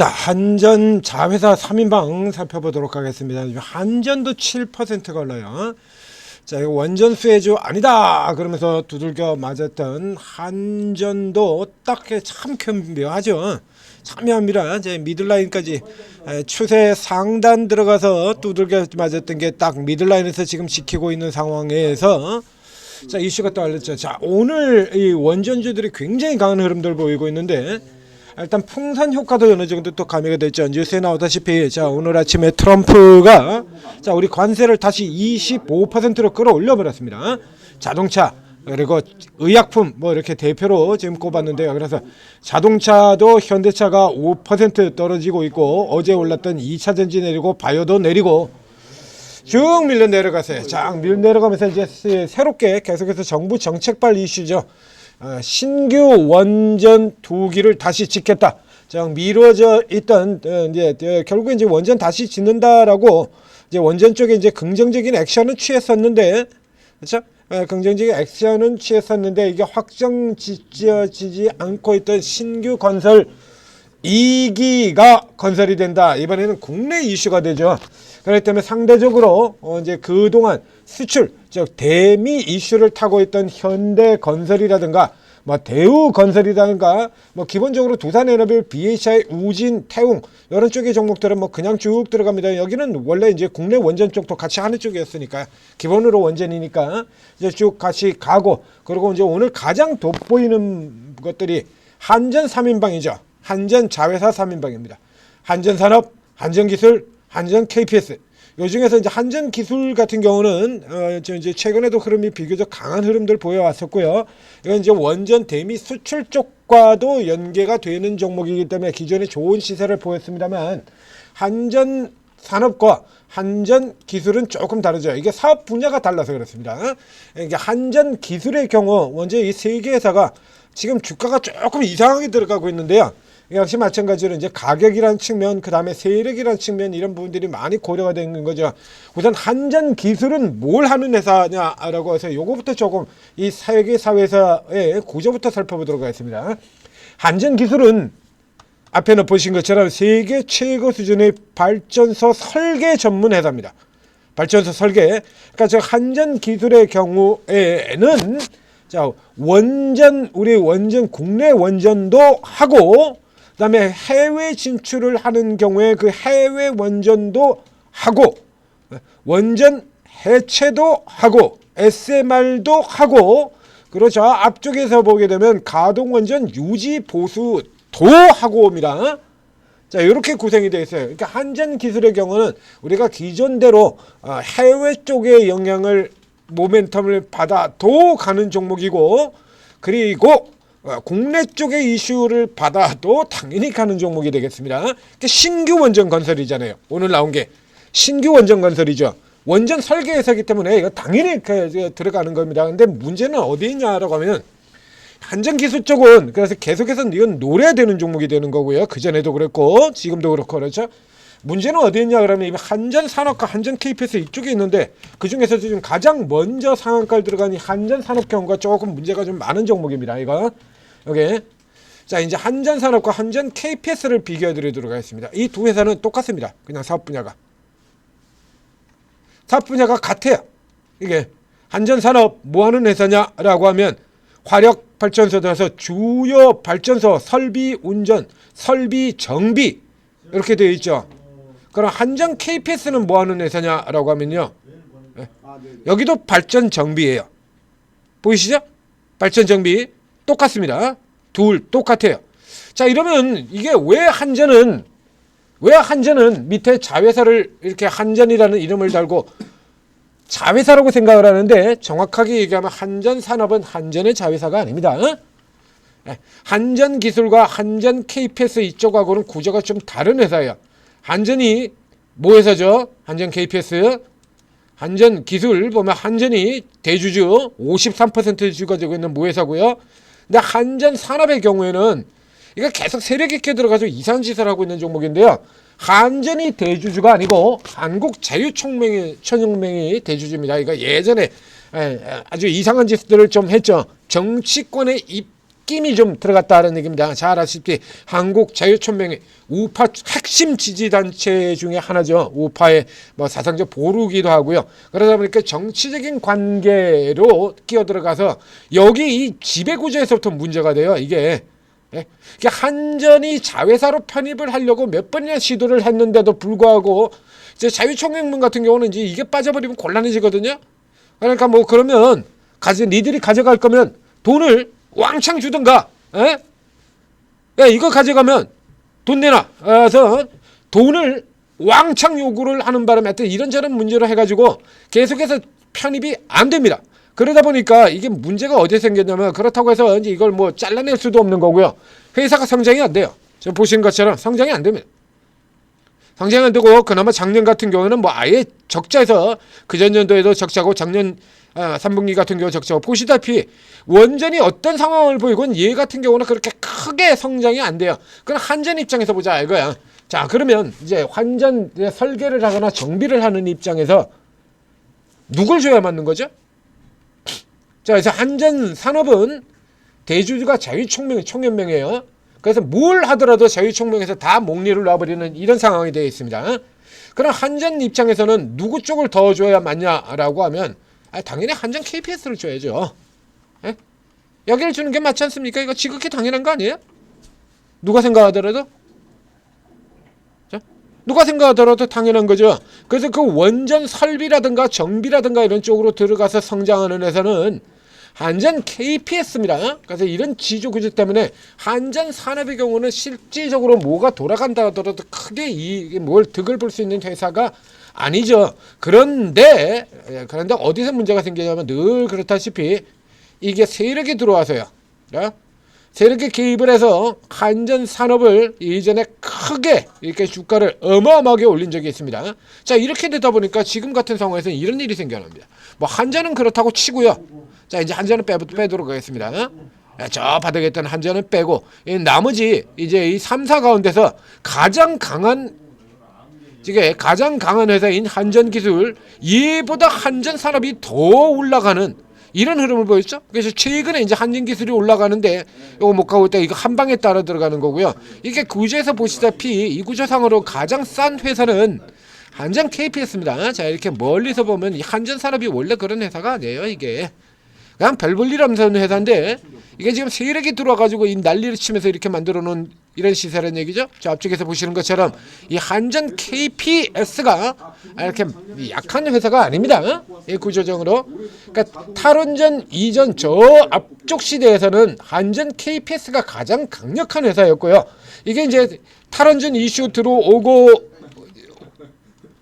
자, 한전 자회사 3인방 살펴보도록 하겠습니다. 한전도 7% 걸려요. 자, 이거 원전 수혜주 아니다! 그러면서 두들겨 맞았던 한전도 딱참 견묘하죠. 참여합니다. 이제 미들라인까지 에, 추세 상단 들어가서 두들겨 맞았던 게 딱 미들라인에서 지금 지키고 있는 상황에서 자 이슈가 또 알렸죠. 자 오늘 이 원전주들이 굉장히 강한 흐름들 보이고 있는데 일단 풍선 효과도 어느 정도 또 가미가 됐죠. 뉴스에 나오다시피 자 오늘 아침에 트럼프가 자 우리 관세를 다시 25%로 끌어올려 버렸습니다. 자동차 그리고 의약품 뭐 이렇게 대표로 지금 꼽았는데요. 그래서 자동차도 현대차가 5% 떨어지고 있고 어제 올랐던 2차 전지 내리고 바이오도 내리고 쭉 밀려 내려가세요. 쫙 밀려 내려가면서 이제 새- 새롭게 계속해서 정부 정책발 이슈죠. 어, 신규 원전 두 기를 다시 짓겠다. 쫙 미뤄져 있던 어, 이제 어, 결국에 이제 원전 다시 짓는다라고 이제 원전 쪽에 이제 긍정적인 액션은 취했었는데 그렇죠? 어, 긍정적인 액션은 취했었는데 이게 확정 지어지지 않고 있던 신규 건설 2기가 건설이 된다. 이번에는 국내 이슈가 되죠. 그렇기 때문에 상대적으로 어 이제 그동안 수출, 즉 대미 이슈를 타고 있던 현대 건설이라든가 뭐 대우 건설이라든가 뭐 기본적으로 두산에너빌, BHI, 우진, 태웅 이런 쪽의 종목들은 뭐 그냥 쭉 들어갑니다. 여기는 원래 이제 국내 원전 쪽도 같이 하는 쪽이었으니까 기본으로 원전이니까 이제 쭉 같이 가고 그리고 이제 오늘 가장 돋보이는 것들이 한전 3인방이죠. 한전 자회사 3인방입니다. 한전산업, 한전기술, 한전 KPS. 요 중에서 이제 한전 기술 같은 경우는 어, 저 이제 최근에도 흐름이 비교적 강한 흐름들 보여왔었고요. 이건 이제 원전 대미 수출 쪽과도 연계가 되는 종목이기 때문에 기존에 좋은 시세를 보였습니다만 한전 산업과 한전 기술은 조금 다르죠. 이게 사업 분야가 달라서 그렇습니다. 이게 한전 기술의 경우 먼저 이 세 개 회사가 지금 주가가 조금 이상하게 들어가고 있는데요. 역시 마찬가지로 이제 가격이라는 측면, 그 다음에 세력이라는 측면 이런 부분들이 많이 고려가 되는 거죠. 우선 한전 기술은 뭘 하는 회사냐라고 해서 요거부터 조금 이 세계 사회사의 구조부터 살펴보도록 하겠습니다. 한전 기술은 앞에는 보신 것처럼 세계 최고 수준의 발전소 설계 전문 회사입니다. 발전소 설계. 그러니까 저 한전 기술의 경우에는 자 원전 우리 원전 국내 원전도 하고 그다음에 해외 진출을 하는 경우에 그 해외 원전도 하고 원전 해체도 하고 SMR도 하고 그렇죠 앞쪽에서 보게 되면 가동 원전 유지 보수도 하고 옵니다. 자 이렇게 구성이 되어 있어요. 그러니까 한전 기술의 경우는 우리가 기존대로 어, 해외 쪽의 영향을 모멘텀을 받아도 가는 종목이고 그리고 어, 국내 쪽의 이슈를 받아도 당연히 가는 종목이 되겠습니다. 신규 원전 건설이잖아요. 오늘 나온 게 신규 원전 건설이죠. 원전 설계 회사이기 때문에 이거 당연히 그, 들어가는 겁니다. 근데 문제는 어디 있냐라고 하면 한전 기술 쪽은 그래서 계속해서 이건 노래야 되는 종목이 되는 거고요. 그 전에도 그랬고 지금도 그렇고 그렇죠. 문제는 어디 있냐 그러면 이 한전 산업과 한전 KPS 이쪽에 있는데 그 중에서 지금 가장 먼저 상한가를 들어간 이 한전 산업 경우가 조금 문제가 좀 많은 종목입니다. 이거 여기 자 이제 한전 산업과 한전 KPS를 비교해 드리도록 하겠습니다. 이 두 회사는 똑같습니다. 그냥 사업 분야가 사업 분야가 같아요. 이게 한전 산업 뭐 하는 회사냐라고 하면 화력 발전소 들어서 주요 발전소 설비 운전, 설비 정비 이렇게 되어 있죠. 그럼 한전 KPS는 뭐 하는 회사냐라고 하면요. 예. 여기도 발전 정비예요. 보이시죠? 발전 정비 똑같습니다. 둘 똑같아요. 자, 이러면 이게 왜 한전은 왜 한전은 밑에 자회사를 이렇게 한전이라는 이름을 달고 자회사라고 생각을 하는데 정확하게 얘기하면 한전 산업은 한전의 자회사가 아닙니다. 어? 예, 한전 기술과 한전 KPS 이쪽하고는 구조가 좀 다른 회사예요. 한전이 뭐 회사죠? 한전 KPS 한전 기술 보면 한전이 대주주 53% 주가 되고 있는 모 회사고요. 근데 한전 산업의 경우에는 이거 계속 세력 있게 들어가서 짓을 하고 있는 종목인데요. 한전이 대주주가 아니고 한국 자유총명이 천연명이 대주주입니다. 이거 예전에 에, 에, 아주 이상한 짓들을 좀 했죠. 정치권에 홧김이 좀 들어갔다는 얘기입니다. 잘 아시다시피 한국 자유촌명회 우파 핵심 지지단체 중에 하나죠. 우파의 뭐 사상적 보루기도 하고요. 그러다 보니까 정치적인 관계로 끼어들어가서 여기 이 지배구조에서부터 문제가 돼요. 이게 예? 한전이 자회사로 편입을 하려고 몇 번이나 시도를 했는데도 불구하고 이제 자유총연맹 같은 경우는 이제 이게 빠져버리면 곤란해지거든요. 그러니까 뭐 그러면 가져 니들이 가져갈 거면 돈을 왕창 주든가. 예? 야, 이거 가져가면 돈 내놔. 그래서 돈을 왕창 요구를 하는 바람에 하여튼 이런저런 문제로 해가지고 계속해서 편입이 안 됩니다. 그러다 보니까 이게 문제가 어디에 생겼냐면 그렇다고 해서 이제 이걸 뭐 잘라낼 수도 없는 거고요. 회사가 성장이 안 돼요. 지금 보신 것처럼 성장이 안 됩니다. 안 되고 그나마 작년 같은 경우는 뭐 아예 적자에서 그전 연도에도 적자고 작년 아, 3분기 같은 경우 적자고 보시다시피 원전이 어떤 상황을 보이건 얘 같은 경우는 그렇게 크게 성장이 안 돼요. 그럼 한전 입장에서 보자 이거야. 자 그러면 이제 환전 설계를 하거나 정비를 하는 입장에서 누굴 줘야 맞는 거죠? 자, 그래서 한전 산업은 대주주가 자유총명, 총연맹이에요. 그래서 뭘 하더라도 자유총명에서 다 목리를 놔버리는 이런 상황이 되어 있습니다. 그럼 한전 입장에서는 누구 쪽을 더 줘야 맞냐라고 하면 아, 당연히 한전 KPS를 줘야죠. 예? 여기를 주는 게 맞지 않습니까? 이거 지극히 당연한 거 아니에요? 누가 생각하더라도? 자, 누가 생각하더라도 당연한 거죠. 그래서 그 원전 설비라든가 정비라든가 이런 쪽으로 들어가서 성장하는 회사는 한전 KPS입니다. 그래서 이런 지조 구조 때문에 한전 산업의 경우는 실질적으로 뭐가 돌아간다 하더라도 크게 이뭘 득을 볼 수 있는 회사가 아니죠. 그런데 예, 그런데 어디서 문제가 생기냐면 늘 그렇다시피 이게 세력이 들어와서요. 어? 세력이 개입을 해서 한전 산업을 이전에 크게 이렇게 주가를 어마어마하게 올린 적이 있습니다. 자 이렇게 되다 보니까 지금 같은 상황에서 이런 일이 생겨납니다. 뭐 한전은 그렇다고 치고요. 자 이제 한전은 빼, 빼도록 하겠습니다. 야, 저 바닥에 있던 한전은 빼고 이 나머지 이제 이 3사 가운데서 가장 강한 지금 가장 강한 회사인 한전기술 얘보다 한전 산업이 더 올라가는 이런 흐름을 보였죠. 그래서 최근에 이제 한전기술이 올라가는데 이거 못 가고 있다. 이거 한 방에 따라 들어가는 거고요. 이게 구조에서 보시다시피 이 구조상으로 가장 싼 회사는 한전 KPS입니다. 자 이렇게 멀리서 보면 이 한전 산업이 원래 그런 회사가 아니에요. 이게 그냥 별 볼일 없는 회사인데 이게 지금 세력이 들어와가지고 이 난리를 치면서 이렇게 만들어 놓은 이런 시세라는 얘기죠. 자 앞쪽에서 보시는 것처럼 이 한전 KPS가 이렇게 약한 회사가 아닙니다. 이 구조적으로 그러니까 탈원전 이전 저 앞쪽 시대에서는 한전 KPS가 가장 강력한 회사였고요. 이게 이제 탈원전 이슈 들어오고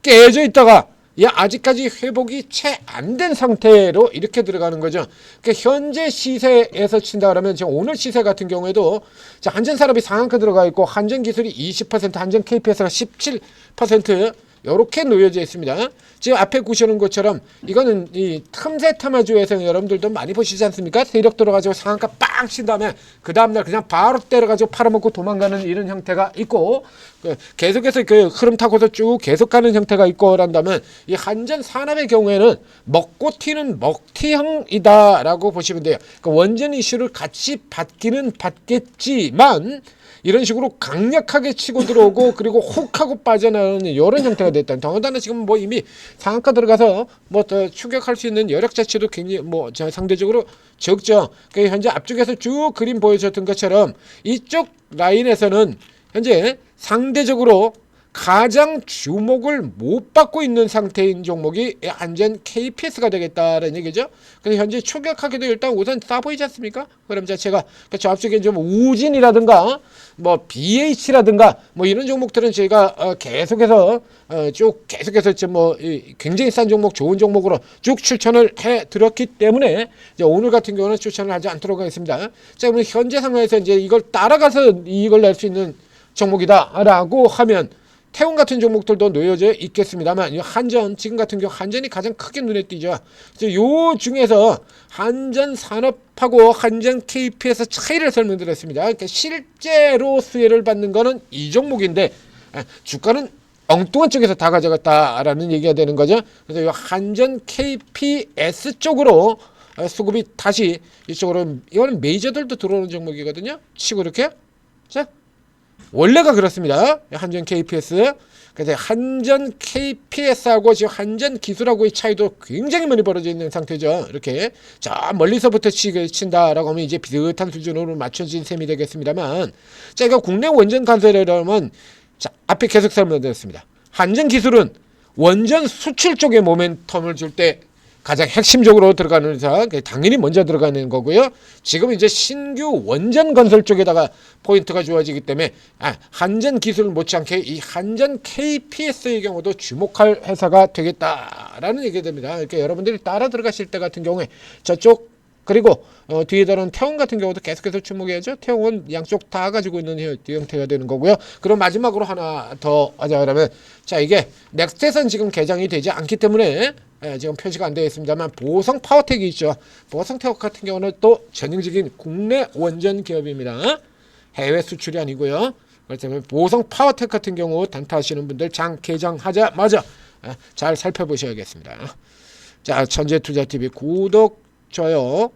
깨져 있다가 이 아직까지 회복이 채 안 된 상태로 이렇게 들어가는 거죠. 그러니까 현재 시세에서 친다 그러면 지금 오늘 시세 같은 경우에도 자, 한전산업이 상한가 들어가 있고 한전기술이 20% 한전 KPS가 17% 이렇게 놓여져 있습니다. 지금 앞에 보시는 것처럼 이거는 이 틈새 탐화주에서 여러분들도 많이 보시지 않습니까? 세력 들어가지고 상한가 빵 친 다음에 그 다음날 그냥 바로 때려가지고 팔아먹고 도망가는 이런 형태가 있고 그 계속해서 그 흐름 타고서 쭉 계속 가는 형태가 있고 그런다면 이 한전 산업의 경우에는 먹고 튀는 먹튀형이다라고 보시면 돼요. 그 원전 이슈를 같이 받기는 받겠지만 이런 식으로 강력하게 치고 들어오고 그리고 혹하고 빠져나오는 이런 형태가 됐다. 더군다나 지금 뭐 이미 상한가 들어가서 뭐 더 추격할 수 있는 여력 자체도 굉장히 뭐 상대적으로 적죠. 그 현재 앞쪽에서 쭉 그림 보여줬던 것처럼 이쪽 라인에서는 현재 상대적으로 가장 주목을 못 받고 있는 상태인 종목이 안전 KPS가 되겠다는 얘기죠. 그래서 현재 추격하기도 일단 우선 싸 보이지 않습니까? 그럼 자체가 그저 앞쪽에 좀 우진이라든가 뭐 BH라든가 뭐 이런 종목들은 저희가 어 계속해서 어 쭉 계속해서 지금 뭐이 굉장히 싼 종목, 좋은 종목으로 쭉 추천을 해 드렸기 때문에 이제 오늘 같은 경우는 추천을 하지 않도록 하겠습니다. 자, 그럼 현재 상황에서 이제 이걸 따라가서 이걸 낼수 있는 종목이다라고 하면 태운 같은 종목들도 놓여져 있겠습니다만 이 한전 지금 같은 경우 한전이 가장 크게 눈에 띄죠. 그래서 요 중에서 한전 산업하고 한전 KP에서 차이를 설명드렸습니다. 그러니까 실제로 수혜를 받는 거는 이 종목인데 아, 주가는 엉뚱한 쪽에서 다 가져갔다라는 얘기가 되는 거죠. 그래서 이 한전 KPS 쪽으로 어, 수급이 다시 이쪽으로 이거는 메이저들도 들어오는 종목이거든요. 치고 이렇게 자 원래가 그렇습니다. 한전 KPS 그래서 한전 KPS하고 지금 한전 기술하고의 차이도 굉장히 많이 벌어져 있는 상태죠. 이렇게 자 멀리서부터 치, 친다라고 하면 이제 비슷한 수준으로 맞춰진 셈이 되겠습니다만 자 이거 국내 원전 건설이라면 자 앞에 계속 설명드렸습니다. 한전 기술은 원전 수출 쪽에 모멘텀을 줄 때 가장 핵심적으로 들어가는 회사 당연히 먼저 들어가는 거고요. 지금 이제 신규 원전 건설 쪽에다가 포인트가 주어지기 때문에 아, 한전 기술 못지않게 이 한전 KPS의 경우도 주목할 회사가 되겠다라는 얘기 됩니다. 이렇게 여러분들이 따라 들어가실 때 같은 경우에 저쪽 그리고 어, 뒤에 다른 태원 같은 경우도 계속해서 주목해야죠. 태원은 양쪽 다 가지고 있는 형- 형태가 되는 거고요. 그럼 마지막으로 하나 더 하자 그러면 자 이게 넥스트에선 지금 개장이 되지 않기 때문에 예, 지금 표시가 안 되어 있습니다만 보성 파워텍이 있죠. 보성 테크 같은 경우는 또 전형적인 국내 원전 기업입니다. 해외 수출이 아니고요. 때문에 보성 파워텍 같은 경우 단타하시는 분들 장 개장하자마자 예, 잘 살펴보셔야겠습니다. 자 천재 투자 TV 구독 좋아요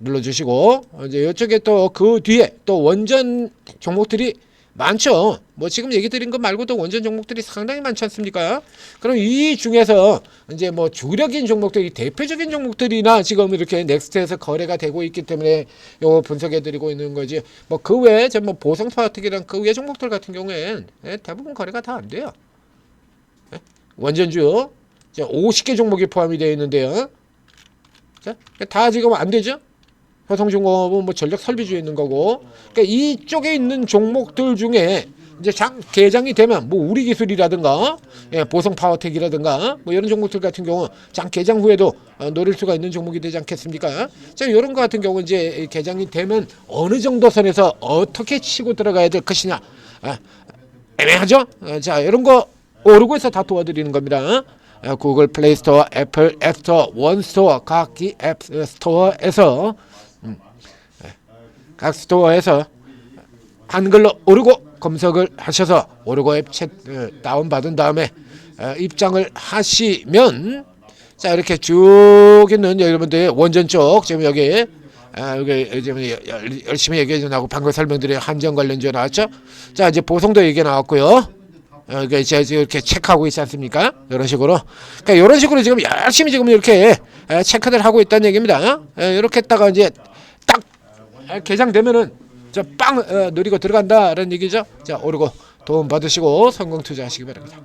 눌러주시고 어, 이제 이쪽에 또 그 뒤에 또 원전 종목들이 많죠. 뭐 지금 얘기 드린 것 말고도 원전 종목들이 상당히 많지 않습니까? 그럼 이 중에서 이제 뭐 주력인 종목들이 대표적인 종목들이나 지금 이렇게 넥스트에서 거래가 되고 있기 때문에 요 분석해 드리고 있는 거지. 뭐 그 외에 저뭐 보성 파워텍이랑 그 외 종목들 같은 경우엔 예, 대부분 거래가 다 안 돼요. 예? 원전주 이제 50개 종목이 포함이 되어 있는데요. 자, 다 지금 안 되죠? 효성중공업은 뭐 전력 설비주에 있는 거고, 그러니까 이쪽에 있는 종목들 중에 이제 장 개장이 되면 뭐 우리 기술이라든가 예, 보성 파워텍이라든가 뭐 이런 종목들 같은 경우 장 개장 후에도 어, 노릴 수가 있는 종목이 되지 않겠습니까? 자 이런 거 같은 경우 이제 개장이 되면 어느 정도 선에서 어떻게 치고 들어가야 될 것이냐 아, 애매하죠? 어, 자 이런 거 오르고 해서 다 도와드리는 겁니다. 어, 구글 플레이 스토어, 애플 앱 스토어, 원 스토어, 각기 앱 스토어에서 음, 예, 각 스토어에서 한글로 오르고 검색을 하셔서 오르고 앱챗 어, 다운 받은 다음에 어, 입장을 하시면 자 이렇게 쭉 있는 여러분들 원전 쪽 지금 여기 아, 여기 지금 열심히 얘기해 주나고 방금 설명드린 한전 관련주 나왔죠. 자 이제 보성도 얘기 나왔고요. 어, 이제 이렇게 체크하고 있지 않습니까? 이런 식으로. 그러니까 이런 식으로 지금 열심히 지금 이렇게 에, 체크들 하고 있다는 얘기입니다. 에, 이렇게 했다가 이제 딱 에, 개장되면은 저빵 어, 누리고 들어간다라는 얘기죠. 자 오르고 도움 받으시고 성공 투자하시기 바랍니다.